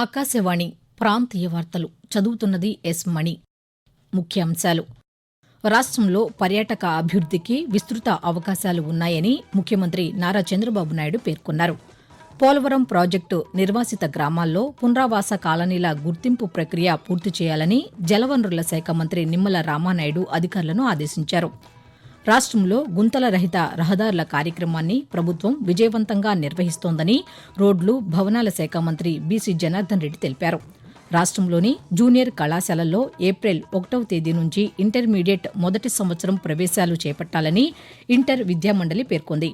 ఆకాశవాణి ప్రాంతీయ వార్తలు. చదువుతున్నది ఎస్ మణి. ముఖ్యాంశాలు. రాష్ట్రంలో పర్యాటక అభివృద్ధికి విస్తృత అవకాశాలు ఉన్నాయని ముఖ్యమంత్రి నారా చంద్రబాబు నాయుడు పేర్కొన్నారు. పోలవరం ప్రాజెక్టు నిర్వాసిత గ్రామాల్లో పునరావాస కాలనీల గుర్తింపు ప్రక్రియ పూర్తి చేయాలని జలవనరుల శాఖ మంత్రి నిమ్మల రామానాయుడు అధికారులను ఆదేశించారు. రాష్ట్రంలో గుంతల రహిత రహదారుల కార్యక్రమాన్ని ప్రభుత్వం విజయవంతంగా నిర్వహిస్తోందని రోడ్లు భవనాల శాఖ మంత్రి బీసీ జనార్దన్ రెడ్డి తెలిపారు. రాష్ట్రంలోని జూనియర్ కళాశాలల్లో ఏప్రిల్ ఒకటవ తేదీ నుంచి ఇంటర్మీడియట్ మొదటి సంవత్సరం ప్రవేశాలు చేపట్టాలని ఇంటర్ విద్యామండలి పేర్కొంది.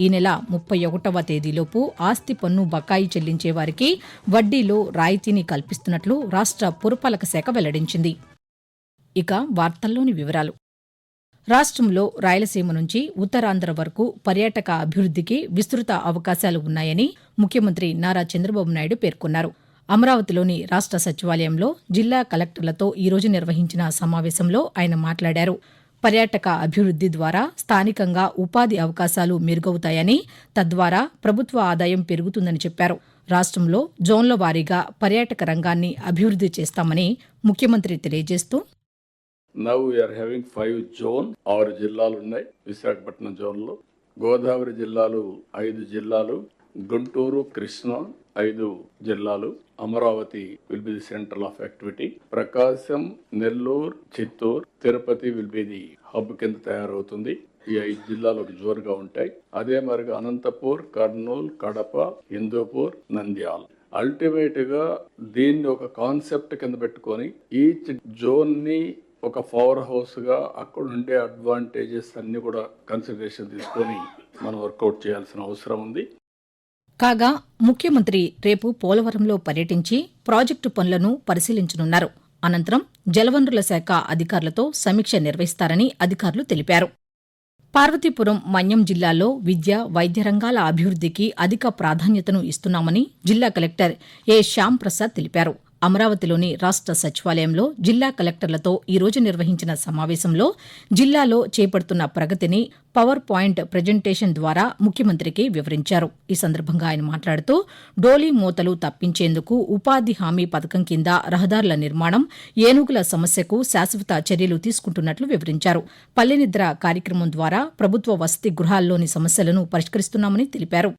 ఈ నెల ముప్పై ఒకటవ తేదీలోపు ఆస్తి పన్ను బకాయి చెల్లించే వారికి వడ్డీలో రాయితీని కల్పిస్తున్నట్లు రాష్ట్ర పురపాలక శాఖ వెల్లడించింది. ఇక వార్తల్లోని వివరాలు. రాష్ట్రంలో రాయలసీమ నుంచి ఉత్తరాంధ్ర వరకు పర్యాటక అభివృద్ధికి విస్తృత అవకాశాలు ఉన్నాయని ముఖ్యమంత్రి నారా చంద్రబాబు నాయుడు పేర్కొన్నారు. అమరావతిలోని రాష్ట్ర సచివాలయంలో జిల్లా కలెక్టర్లతో ఈరోజు నిర్వహించిన సమావేశంలో ఆయన మాట్లాడారు. పర్యాటక అభివృద్ది ద్వారా స్థానికంగా ఉపాధి అవకాశాలు మెరుగవుతాయని తద్వారా ప్రభుత్వ ఆదాయం పెరుగుతుందని చెప్పారు. రాష్ట్రంలో జోన్ల వారీగా పర్యాటక రంగాన్ని అభివృద్ది చేస్తామని ముఖ్యమంత్రి తెలియజేస్తూ now we're having five zone ఆరు జిల్లాలు ఉన్నాయి. విశాఖపట్నం జోన్లో గోదావరి జిల్లాలు ఐదు జిల్లాలు గుంటూరు కృష్ణా ఐదు జిల్లాలు. Amaravati will be the centre of activity Prakasam Nellore Chittoor Tirupati will be the hub కింద తయారవుతుంది. ఈ ఐదు జిల్లాలు ఒక జోరుగా ఉంటాయి. అదే మరిగా అనంతపూర్ కర్నూలు కడప హిందూపూర్ నంద్యాల. అల్టిమేట్గా దీన్ని ఒక కాన్సెప్ట్ కింద పెట్టుకొని ఈచ్ జోన్ని ఒక పవర్ హౌస్గా అక్కడ ఉండే అడ్వాంటేజెస్ అన్ని కూడా కన్సిడరేషన్ తీసుకొని మనం వర్కౌట్ చేయాల్సిన అవసరం ఉంది. కాగా ముఖ్యమంత్రి రేపు పోలవరంలో పర్యటించి ప్రాజెక్టు పనులను పరిశీలించనున్నారు. అనంతరం జలవనరుల శాఖ అధికారులతో సమీక్ష నిర్వహిస్తారని అధికారులు తెలిపారు. పార్వతీపురం మన్యం జిల్లాలో విద్య వైద్య రంగాల అభివృద్ధికి అధిక ప్రాధాన్యతను ఇస్తున్నామని జిల్లా కలెక్టర్ ఏ. శ్యాంప్రసాద్ తెలిపారు. అమరావతిలోని రాష్ట్ర సచివాలయంలో జిల్లా కలెక్టర్లతో ఈ రోజు నిర్వహించిన సమావేశంలో జిల్లాలో చేపడుతున్న ప్రగతిని పవర్ పాయింట్ ప్రజెంటేషన్ ద్వారా ముఖ్యమంత్రికి వివరించారు. ఈ సందర్భంగా ఆయన మాట్లాడుతూ డోలీ మూతలు తప్పించేందుకు ఉపాధి హామీ పథకం కింద రహదారుల నిర్మాణం ఏనుగుల సమస్యకు శాశ్వత చర్యలు తీసుకుంటున్నట్లు వివరించారు. పల్లెనిద్ర కార్యక్రమం ద్వారా ప్రభుత్వ వసతి గృహాల్లోని సమస్యలను పరిష్కరిస్తున్నామని తెలిపారు.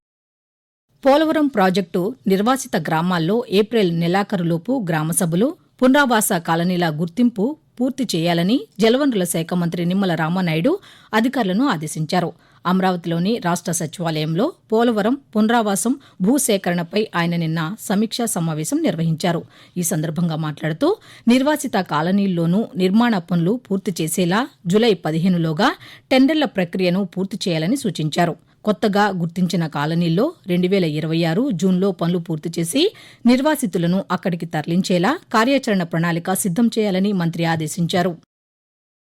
పోలవరం ప్రాజెక్టు నిర్వాసిత గ్రామాల్లో ఏప్రిల్ నెలాఖరులోపు గ్రామసభలు పునరావాస కాలనీల గుర్తింపు పూర్తి చేయాలని జలవనరుల శాఖ మంత్రి నిమ్మల రామానాయుడు అధికారులను ఆదేశించారు. అమరావతిలోని రాష్ట్ర సచివాలయంలో పోలవరం పునరావాసం భూసేకరణపై ఆయన నిన్న సమీక్షా సమావేశం నిర్వహించారు. ఈ సందర్భంగా మాట్లాడుతూ నిర్వాసిత కాలనీల్లోనూ నిర్మాణ పనులు పూర్తి చేసేలా జులై పదిహేనులోగా టెండర్ల ప్రక్రియను పూర్తి చేయాలని సూచించారు. కొత్తగా గుర్తించిన కాలనీల్లో రెండు వేల ఇరవై ఆరు జూన్లో పనులు పూర్తి చేసి నిర్వాసితులను అక్కడికి తరలించేలా కార్యాచరణ ప్రణాళిక సిద్దం చేయాలని మంత్రి ఆదేశించారు.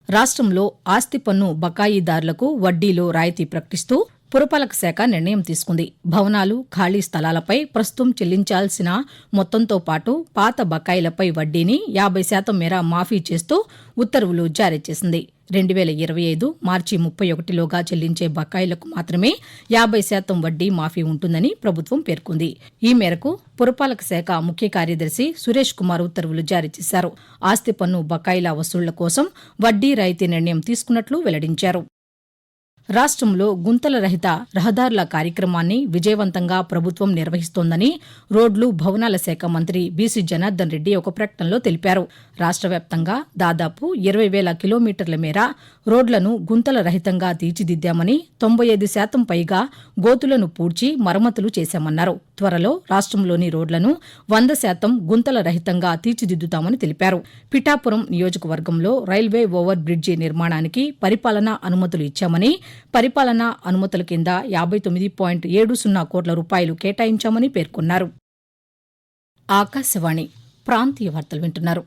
రాష్ట్రంలో ఆస్తి పన్ను బకాయిదారులకు వడ్డీలో రాయితీ ప్రకటిస్తూ పురపాలక శాఖ నిర్ణయం తీసుకుంది. భవనాలు ఖాళీ స్థలాలపై ప్రస్తుతం చెల్లించాల్సిన మొత్తంతో పాటు పాత బకాయిలపై వడ్డీని యాభై శాతం మేర మాఫీ చేస్తూ ఉత్తర్వులు జారీ చేసింది. రెండు వేల ఇరవై ఐదు మార్చి ముప్పై ఒకటిలోగా చెల్లించే బకాయిలకు మాత్రమే యాభై శాతం వడ్డీ మాఫీ ఉంటుందని ప్రభుత్వం పేర్కొంది. ఈ మేరకు పురపాలక శాఖ ముఖ్య కార్యదర్శి సురేష్ కుమార్ ఉత్తర్వులు జారీ చేశారు. ఆస్తి పన్ను బకాయిల వసూళ్ళ కోసం వడ్డీ రాయితీ నిర్ణయం తీసుకున్నట్లు వెల్లడించారు. రాష్ట్రంలో గుంతల రహిత రహదారుల కార్యక్రమాన్ని విజయవంతంగా ప్రభుత్వం నిర్వహిస్తోందని రోడ్లు భవనాల శాఖ మంత్రి బీసీ జనార్దన్ రెడ్డి ఒక ప్రకటనలో తెలిపారు. రాష్ట్ర వ్యాప్తంగా దాదాపు ఇరవై వేల కిలోమీటర్ల మేర రోడ్లను గుంతల రహితంగా తీర్చిదిద్దామని తొంభై ఐదు శాతం పైగా గోతులను పూడ్చి మరమ్మతులు చేశామన్నారు. త్వరలో రాష్ట్రంలోని రోడ్లను వంద శాతం గుంతల రహితంగా తీర్చిదిద్దుతామని తెలిపారు. పిఠాపురం నియోజకవర్గంలో రైల్వే ఓవర్ బ్రిడ్జి నిర్మాణానికి పరిపాలనా అనుమతులు ఇచ్చామని పరిపాలనా అనుమతుల కింద యాభై తొమ్మిది పాయింట్ ఏడు సున్నా కోట్ల రూపాయలు కేటాయించామని పేర్కొన్నారు. ఆకాశవాణి ప్రాంతీయ వార్తలు వింటున్నారు.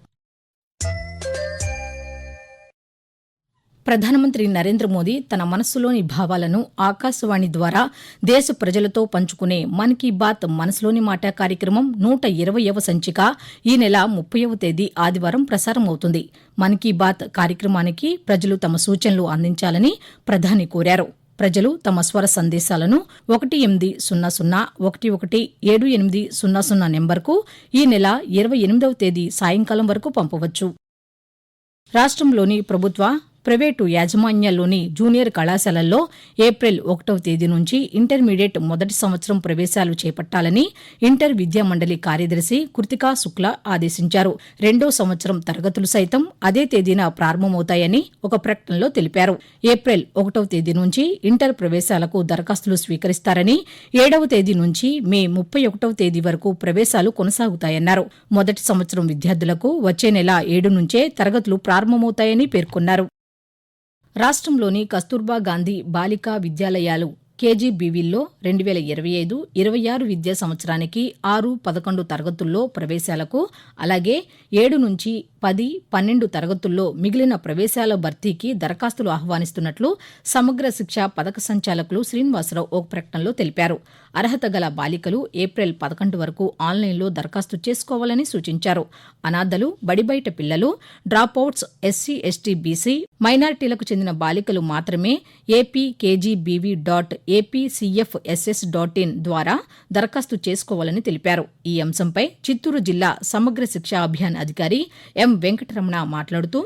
ప్రధానమంత్రి నరేంద్ర మోదీ తన మనస్సులోని భావాలను ఆకాశవాణి ద్వారా దేశ ప్రజలతో పంచుకునే మన్ కీ బాత్ మనసులోని మాట కార్యక్రమం నూట ఇరవయవ సంచిక ఈ నెల ముప్పైవ తేదీ ఆదివారం ప్రసారం అవుతుంది మన్ కీ బాత్ కార్యక్రమానికి ప్రజలు తమ సూచనలు అందించాలని ప్రధాని కోరారు. ప్రజలు తమ స్వర సందేశాలను ఒకటి ఎనిమిది సున్నా సున్నా ఒకటి ఒకటి ఏడు ఎనిమిది సున్నా సున్నా నెంబర్కు ఈ నెల ఇరవై ఎనిమిదవ తేదీ సాయంకాలం వరకు పంపవచ్చు. రాష్ట్రంలోని ప్రభుత్వ ప్రైవేటు యాజమాన్యాల్లోని జూనియర్ కళాశాలల్లో ఏప్రిల్ ఒకటవ తేదీ నుంచి ఇంటర్మీడియట్ మొదటి సంవత్సరం ప్రవేశాలు చేపట్టాలని ఇంటర్ విద్యా మండలి కార్యదర్శి కృతికా శుక్లా ఆదేశించారు. రెండో సంవత్సరం తరగతులు సైతం అదే తేదీన ప్రారంభమవుతాయని ఒక ప్రకటనలో తెలిపారు. ఏప్రిల్ ఒకటవ తేదీ నుంచి ఇంటర్ ప్రవేశాలకు దరఖాస్తులు స్వీకరిస్తారని ఏడవ తేదీ నుంచి మే ముప్పై ఒకటవ తేదీ వరకు ప్రవేశాలు కొనసాగుతాయన్నారు. మొదటి సంవత్సరం విద్యార్థులకు వచ్చే నెల ఏడు నుంచే తరగతులు ప్రారంభమవుతాయని పేర్కొన్నారు. రాష్ట్రంలోని కస్తూర్బా గాంధీ బాలికా విద్యాలయాలు కేజీబీవీల్లో రెండు వేల ఇరవై ఐదు ఇరవై ఆరు విద్యా సంవత్సరానికి ఆరు పదకొండు తరగతుల్లో ప్రవేశాలకు అలాగే ఏడు నుంచి పది పన్నెండు తరగతుల్లో మిగిలిన ప్రవేశాల భర్తీకి దరఖాస్తులు ఆహ్వానిస్తున్నట్లు సమగ్ర శిక్ష పథక సంచాలకులు శ్రీనివాసరావు ఒక ప్రకటనలో తెలిపారు. అర్హత గల బాలికలు ఏప్రిల్ పదకొండు వరకు ఆన్లైన్లో దరఖాస్తు చేసుకోవాలని సూచించారు. అనాథలు బడిబయట పిల్లలు డ్రాప్అవుట్స్ ఎస్సీ ఎస్టీ బీసీ మైనారిటీలకు చెందిన బాలికలు మాత్రమే AP KGBV dot APCFSS dot in ద్వారా దరఖాస్తు చేసుకోవాలని తెలిపారు. ఈ అంశంపై చిత్తూరు జిల్లా సమగ్ర శిక్షా అభియాన్ అధికారి ఎం వెంకటరమణ మాట్లాడుతూ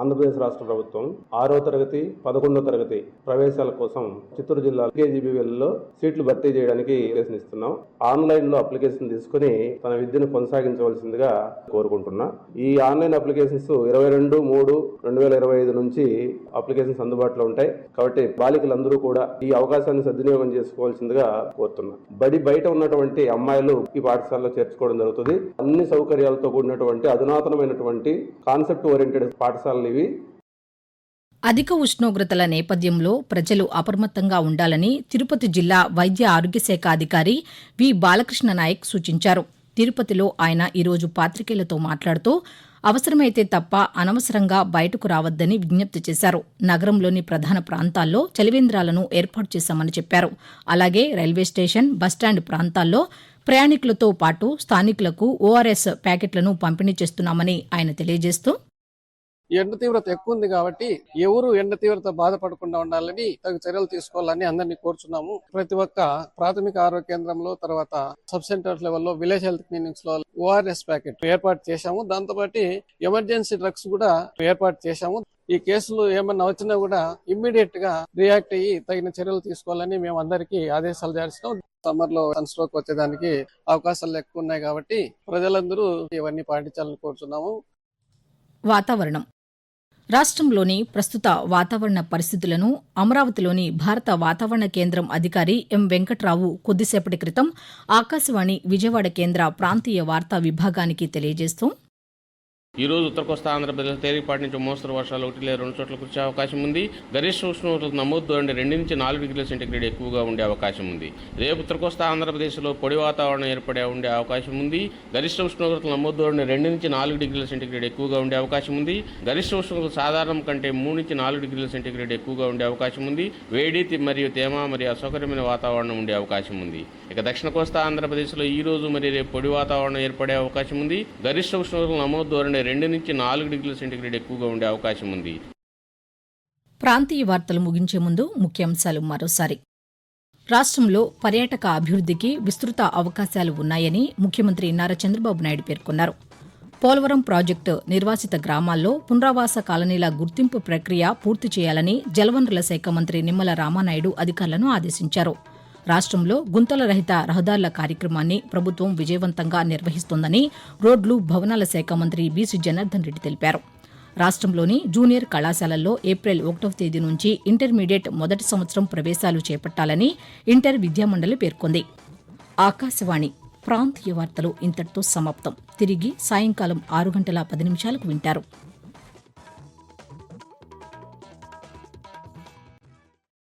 ఆంధ్రప్రదేశ్ రాష్ట్ర ప్రభుత్వం ఆరో తరగతి పదకొండో తరగతి ప్రవేశాల కోసం చిత్తూరు జిల్లా కేజీబీవీలలో సీట్లు భర్తీ చేయడానికి ప్రయత్నిస్తున్నాం ఆన్లైన్లో అప్లికేషన్ తీసుకుని తన విద్యను కొనసాగించవలసిందిగా కోరుకుంటున్నా. ఈ ఆన్లైన్ అప్లికేషన్స్ ఇరవై రెండు మూడు రెండు వేల ఇరవై ఐదు నుంచి అప్లికేషన్స్ అందుబాటులో ఉంటాయి. కాబట్టి బాలికలందరూ కూడా ఈ అవకాశాన్ని సద్వినియోగం చేసుకోవాల్సిందిగా కోరుతున్నా. బడి బయట ఉన్నటువంటి అమ్మాయిలు ఈ పాఠశాలలో చేర్చుకోవడం జరుగుతుంది. అన్ని సౌకర్యాలతో కూడినటువంటి అధునాతనమైనటువంటి కాన్సెప్ట్ ఓరియంటెడ్ పాఠశాల పాఠశాలలు ఇవి అధిక ఉష్ణోగ్రతల నేపథ్యంలో ప్రజలు అప్రమత్తంగా ఉండాలని తిరుపతి జిల్లా వైద్య ఆరోగ్య శాఖ అధికారి వి. బాలకృష్ణ నాయక్ సూచించారు. తిరుపతిలో ఆయన ఈరోజు పాతికేయులతో మాట్లాడుతూ అవసరమైతే తప్ప అనవసరంగా బయటకు రావద్దని విజ్ఞప్తి చేశారు. నగరంలోని ప్రధాన ప్రాంతాల్లో చలివేంద్రాలను ఏర్పాటు చేశామని చెప్పారు. అలాగే రైల్వే స్టేషన్ బస్టాండ్ ప్రాంతాల్లో ప్రయాణికులతో పాటు స్థానికులకు ఓఆర్ఎస్ ప్యాకెట్లను పంపిణీ చేస్తున్నామని ఆయన తెలియజేస్తూ ఎండ తీవ్రత ఎక్కువ ఉంది కాబట్టి ఎవరు ఎండ తీవ్రత బాధపడకుండా ఉండాలని తగు చర్యలు తీసుకోవాలని అందరినీ కోరుచున్నాము. ప్రతి ఒక్క ప్రాథమిక ఆరోగ్య కేంద్రంలో తర్వాత సబ్ సెంటర్ లెవెల్లో విలేజ్ హెల్త్ క్లినిక్స్లో ఓఆర్ఎస్ ప్యాకెట్ ఏర్పాటు చేశాము. దాంతో పాటు ఎమర్జెన్సీ డ్రగ్స్ కూడా ఏర్పాటు చేశాము. ఈ కేసులు ఏమన్నా వచ్చినా కూడా ఇమ్మీడియట్గా రియాక్ట్ అయ్యి తగిన చర్యలు తీసుకోవాలని మేము అందరికీ ఆదేశాలు జారిస్తాం. సమ్మర్లో సన్ స్ట్రోక్ వచ్చేదానికి అవకాశాలు ఎక్కువ ఉన్నాయి కాబట్టి ప్రజలందరూ ఇవన్నీ పాటించాలని కోరుచున్నాము. వాతావరణం. రాష్ట్రంలోని ప్రస్తుత వాతావరణ పరిస్థితులను అమరావతిలోని భారత వాతావరణ కేంద్రం అధికారి ఎం వెంకట్రావు కొద్దిసేపటి క్రితం ఆకాశవాణి విజయవాడ కేంద్ర ప్రాంతీయ వార్తా విభాగానికి తెలియజేస్తూ ఈ రోజు ఉత్తర కోస్తా ఆంధ్రప్రదేశ్ తేలికపాటి నుంచి మోస్తరు వర్షాలు ఒకటి లేదా రెండు చోట్ల కురిసే అవకాశం ఉంది. గరిష్ట ఉష్ణోగ్రత నమోదు అంటే రెండు నుంచి నాలుగు డిగ్రీల సెంటీగ్రేడ్ ఎక్కువగా ఉండే అవకాశం ఉంది. రేపు ఉత్తర కోస్తా ఆంధ్రప్రదేశ్లో పొడి వాతావరణం ఏర్పడే ఉండే అవకాశం ఉంది. గరిష్ట ఉష్ణోగ్రత నమోదు అంటే రెండు నుంచి నాలుగు డిగ్రీల సెంటీగ్రేడ్ ఎక్కువగా ఉండే అవకాశం ఉంది. గరిష్ట ఉష్ణోగ్రత సాధారణం కంటే మూడు నుంచి నాలుగు డిగ్రీల సెంటీగ్రేడ్ ఎక్కువగా ఉండే అవకాశం ఉంది. వేడి మరియు తేమ మరియు అసౌకర్యమైన వాతావరణం ఉండే అవకాశం ఉంది. ఇక దక్షిణ కోస్తా ఆంధ్రప్రదేశ్లో ఈ రోజు మరి రేపు పొడి వాతావరణం ఏర్పడే అవకాశం ఉంది. గరిష్ట ఉష్ణోగ్రతలు నమోదు ధోరణి రెండు నుంచి నాలుగు డిగ్రీల సెంటీగ్రేడ్ ఎక్కువగా ఉండే అవకాశం ఉంది. ప్రాంతీయ వార్తలు ముగించే ముందు ముఖ్యాంశాలు మరోసారి. రాష్ట్రంలో పర్యాటక అభివృద్ధికి విస్తృత అవకాశాలు ఉన్నాయని ముఖ్యమంత్రి నారా చంద్రబాబు నాయుడు పేర్కొన్నారు. పోలవరం ప్రాజెక్టు నిర్వాసిత గ్రామాల్లో పునరావాస కాలనీల గుర్తింపు ప్రక్రియ పూర్తి చేయాలని జలవనరుల శాఖ మంత్రి నిమ్మల రామానాయుడు అధికారులను ఆదేశించారు. రాష్ట్రంలో గుంతల రహిత రహదారుల కార్యక్రమాన్ని ప్రభుత్వం విజయవంతంగా నిర్వహిస్తోందని రోడ్లు భవనాల శాఖ మంత్రి బీసీ జనార్దన్ రెడ్డి తెలిపారు. రాష్ట్రంలోని జూనియర్ కళాశాలల్లో ఏప్రిల్ ఒకటవ తేదీ నుంచి ఇంటర్మీడియట్ మొదటి సంవత్సరం ప్రవేశాలు చేపట్టాలని ఇంటర్ విద్యామండలి పేర్కొంది. ఆకాశవాణి ప్రాంతీయ వార్తలు ఇంతటితో సమాప్తం. తిరిగి సాయంకాలం ఆరు గంటల పది నిమిషాలకు వింటారు.